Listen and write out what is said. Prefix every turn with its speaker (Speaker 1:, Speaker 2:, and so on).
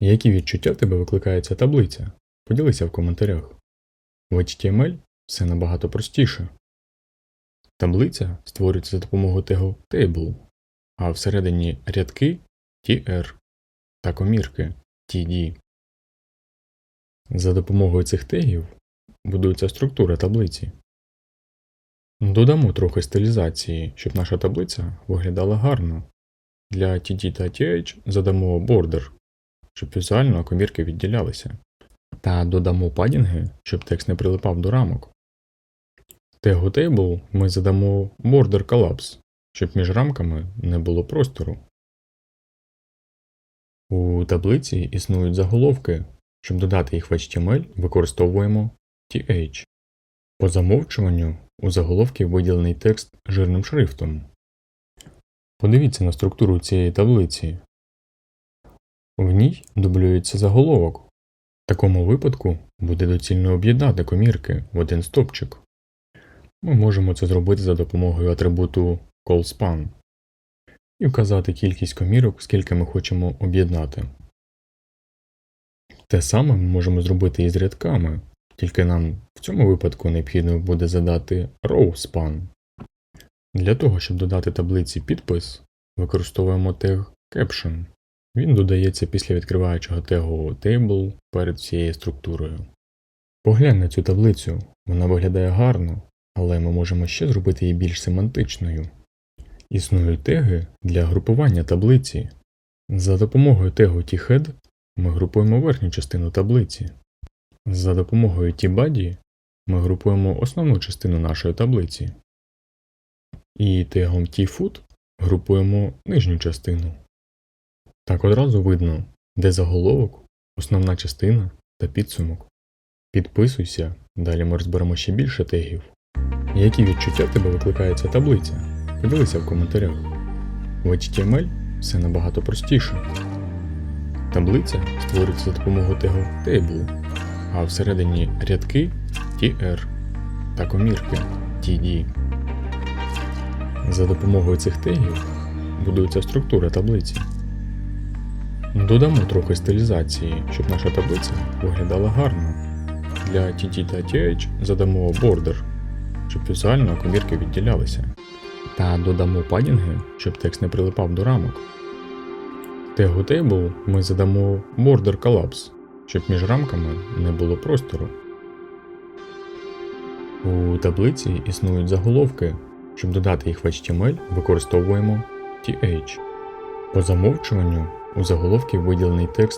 Speaker 1: Які відчуття в тебе викликає ця таблиця? Поділися в коментарях. В HTML все набагато простіше. Таблиця створюється за допомогою тегу table, а всередині рядки tr та комірки td. За допомогою цих тегів будується структура таблиці. Додамо трохи стилізації, щоб наша таблиця виглядала гарно. Для TD та TH задамо бордер, щоб візуально комірки відділялися. Та додамо падінги, щоб текст не прилипав до рамок. Тегу Table ми задамо border collapse, щоб між рамками не було простору. У таблиці існують заголовки. Щоб додати їх в HTML, використовуємо TH. По замовчуванню у заголовки виділений текст жирним шрифтом. Подивіться на структуру цієї таблиці. В ній дублюється заголовок. В такому випадку буде доцільно об'єднати комірки в один стопчик. Ми можемо це зробити за допомогою атрибуту callSpan і вказати кількість комірок, скільки ми хочемо об'єднати. Те саме ми можемо зробити і з рядками, тільки нам в цьому випадку необхідно буде задати rowspan. Для того, щоб додати таблиці підпис, використовуємо тег caption. Він додається після відкриваючого тегу table перед всією структурою. Поглянь на цю таблицю, вона виглядає гарно, але ми можемо ще зробити її більш семантичною. Існують теги для групування таблиці. За допомогою тегу tHead ми групуємо верхню частину таблиці. За допомогою tBody ми групуємо основну частину нашої таблиці. І тегом tFoot групуємо нижню частину. Так одразу видно, де заголовок, основна частина та підсумок. Підписуйся, далі ми розберемо ще більше тегів. Які відчуття тебе викликає ця таблиця? Поділися в коментарях. В HTML все набагато простіше. Таблиця створюється за допомогою тегу table, а всередині рядки tr та комірки td. За допомогою цих тегів будується структура таблиці. Додамо трохи стилізації, щоб наша таблиця виглядала гарно. Для TT та TH задамо border, щоб візуально комірки відділялися. Та додамо падінги, щоб текст не прилипав до рамок. Тегу Table ми задамо border collapse, щоб між рамками не було простору. У таблиці існують заголовки. Щоб додати їх в HTML, використовуємо TH. По замовчуванню у заголовки виділений текст